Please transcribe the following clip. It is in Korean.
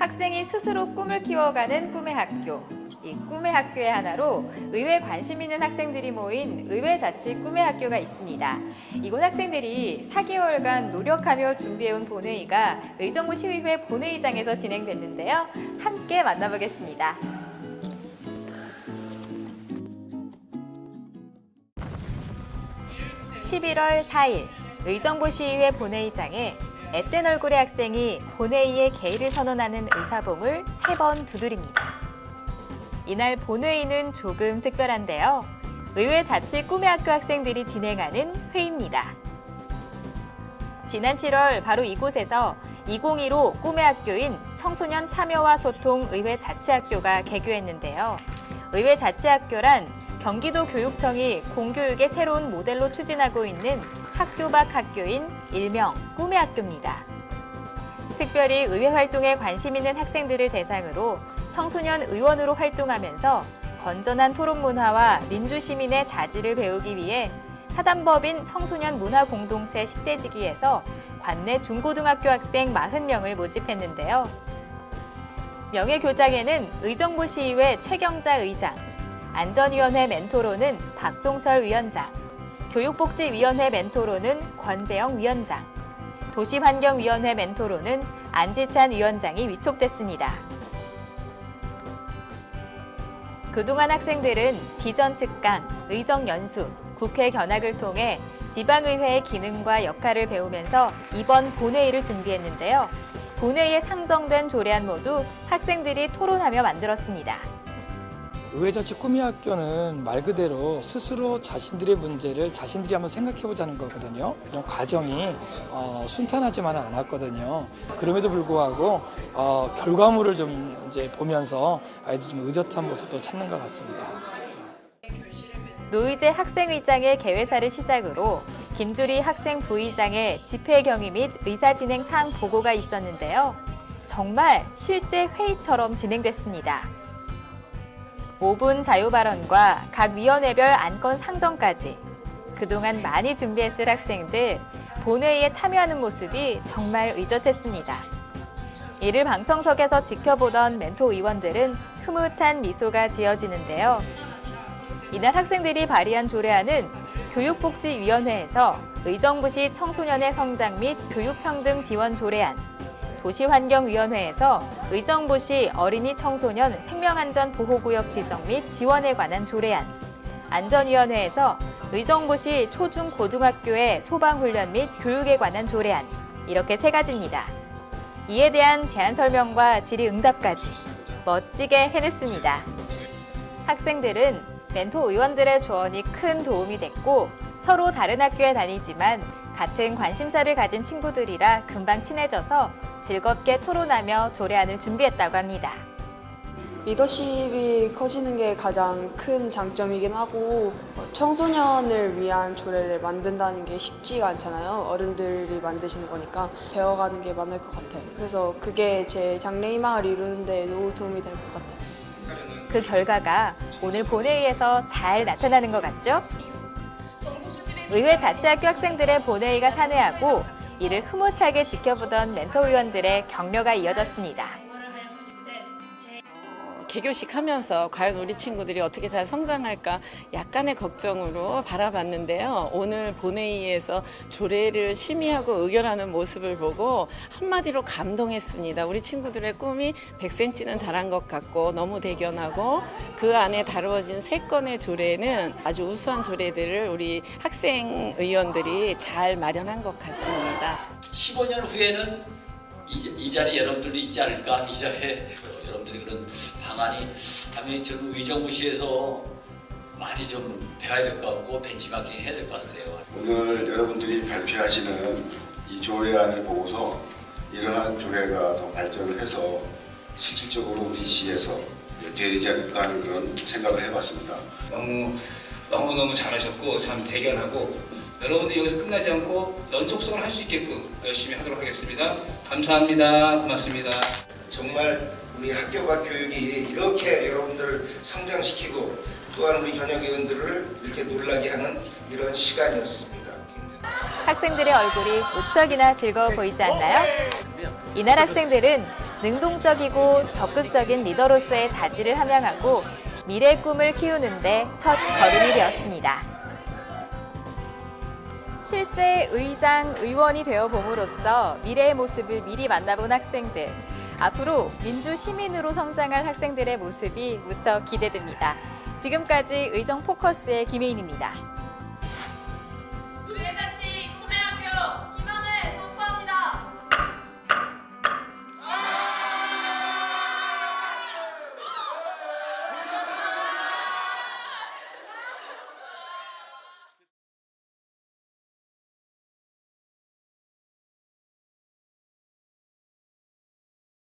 학생이 스스로 꿈을 키워가는 꿈의 학교. 이 꿈의 학교의 하나로 의회 관심 있는 학생들이 모인 의회자치 꿈의 학교가 있습니다. 이곳 학생들이 4개월간 노력하며 준비해온 본회의가 의정부 시의회 본회의장에서 진행됐는데요. 함께 만나보겠습니다. (11월 4일) 의정부 시의회 본회의장에 앳된 얼굴의 학생이 본회의에 개의를 선언하는 의사봉을 세 번 두드립니다. 이날 본회의는 조금 특별한데요. 의회 자치 꿈의 학교 학생들이 진행하는 회의입니다. 지난 7월 바로 이곳에서 2015 꿈의 학교인 청소년 참여와 소통 의회 자치학교가 개교했는데요. 의회 자치학교란 경기도 교육청이 공교육의 새로운 모델로 추진하고 있는 학교 밖 학교인 일명 꿈의 학교입니다. 특별히 의회 활동에 관심 있는 학생들을 대상으로 청소년 의원으로 활동하면서 건전한 토론 문화와 민주시민의 자질을 배우기 위해 사단법인 청소년 문화 공동체 10대 지기에서 관내 중고등학교 학생 40명을 모집했는데요. 명예교장에는 의정부 시의회 최경자 의장, 안전위원회 멘토로는 박종철 위원장, 교육복지위원회 멘토로는 권재영 위원장, 도시환경위원회 멘토로는 안지찬 위원장이 위촉됐습니다. 그동안 학생들은 비전 특강, 의정 연수, 국회 견학을 통해 지방의회의 기능과 역할을 배우면서 이번 본회의를 준비했는데요. 본회의에 상정된 조례안 모두 학생들이 토론하며 만들었습니다. 의회자치 꿈의 학교는 말 그대로 스스로 자신들의 문제를 자신들이 한번 생각해 보자는 거거든요. 이런 과정이 어, 순탄하지만은 않았거든요. 그럼에도 불구하고 어, 결과물을 좀 이제 보면서 아이들 좀 의젓한 모습도 찾는 것 같습니다. 노의제 학생의장의 개회사를 시작으로 김주리 학생 부의장의 집회 경위 및 의사 진행 사항 보고가 있었는데요. 정말 실제 회의처럼 진행됐습니다. 5분 자유 발언과 각 위원회별 안건 상정까지 그동안 많이 준비했을 학생들 본회의에 참여하는 모습이 정말 의젓했습니다. 이를 방청석에서 지켜보던 멘토 의원들은 흐뭇한 미소가 지어지는데요. 이날 학생들이 발의한 조례안은 교육복지위원회에서 의정부시 청소년의 성장 및 교육평등 지원 조례안, 도시환경위원회에서 의정부 시 어린이 청소년 생명안전 보호구역 지정 및 지원에 관한 조례안, 안전위원회에서 의정부 시 초중 고등학교의 소방훈련 및 교육에 관한 조례안, 이렇게 세 가지입니다. 이에 대한 제안 설명과 질의응답까지 멋지게 해냈습니다. 학생들은 멘토 의원들의 조언이 큰 도움이 됐고 서로 다른 학교에 다니지만 같은 관심사를 가진 친구들이라 금방 친해져서 즐겁게 토론하며 조례안을 준비했다고 합니다. 리더십이 커지는 게 가장 큰 장점이긴 하고 어, 청소년을 위한 조례를 만든다는 게 쉽지가 않잖아요. 어른들이 만드시는 거니까 배워가는 게 많을 것 같아요. 그래서 그게 제 장래 희망을 이루는 데도 도움이 될 것 같아요. 그 결과가 오늘 본회의에서 잘 나타나는 것 같죠? 의회 자치학교 학생들의 본회의가 산회하고 이를 흐뭇하게 지켜보던 멘토 의원들의 격려가 이어졌습니다. 개교식 하면서 과연 우리 친구들이 어떻게 잘 성장할까 약간의 걱정으로 바라봤는데요. 오늘 본회의에서 조례를 심의하고 의결하는 모습을 보고 한마디로 감동했습니다. 우리 친구들의 꿈이 100cm는 자란 것 같고 너무 대견하고 그 안에 다루어진 세 건의 조례는 아주 우수한 조례들을 우리 학생 의원들이 잘 마련한 것 같습니다. 15년 후에는 이, 이 자리에 여러분들도 있지 않을까 이 자리에 여러분들이 그런 방안이 아니 저는 의정부시에서 많이 좀 배워야 될 것 같고 벤치마킹 해야 될 것 같아요. 오늘 여러분들이 발표하시는 이 조례안을 보고서 이러한 조례가 더 발전을 해서 실질적으로 우리 시에서 되지 않을까 하는 그런 생각을 해봤습니다. 너무 너무 너무 잘하셨고 참 대견하고 여러분들 여기서 끝나지 않고 연속성을 할 수 있게끔 열심히 하도록 하겠습니다. 감사합니다. 고맙습니다. 정말 우리 학교 밖 교육이 이렇게 여러분들을 성장시키고 또한 우리 현역 의원들을 이렇게 놀라게 하는 이런 시간이었습니다. 학생들의 얼굴이 무척이나 즐거워 보이지 않나요? 이날 학생들은 능동적이고 적극적인 리더로서의 자질을 함양하고 미래의 꿈을 키우는데 첫 걸음이 되었습니다. 실제 의장, 의원이 되어 봄으로써 미래의 모습을 미리 만나본 학생들. 앞으로 민주 시민으로 성장할 학생들의 모습이 무척 기대됩니다. 지금까지 의정 포커스의 김혜인입니다.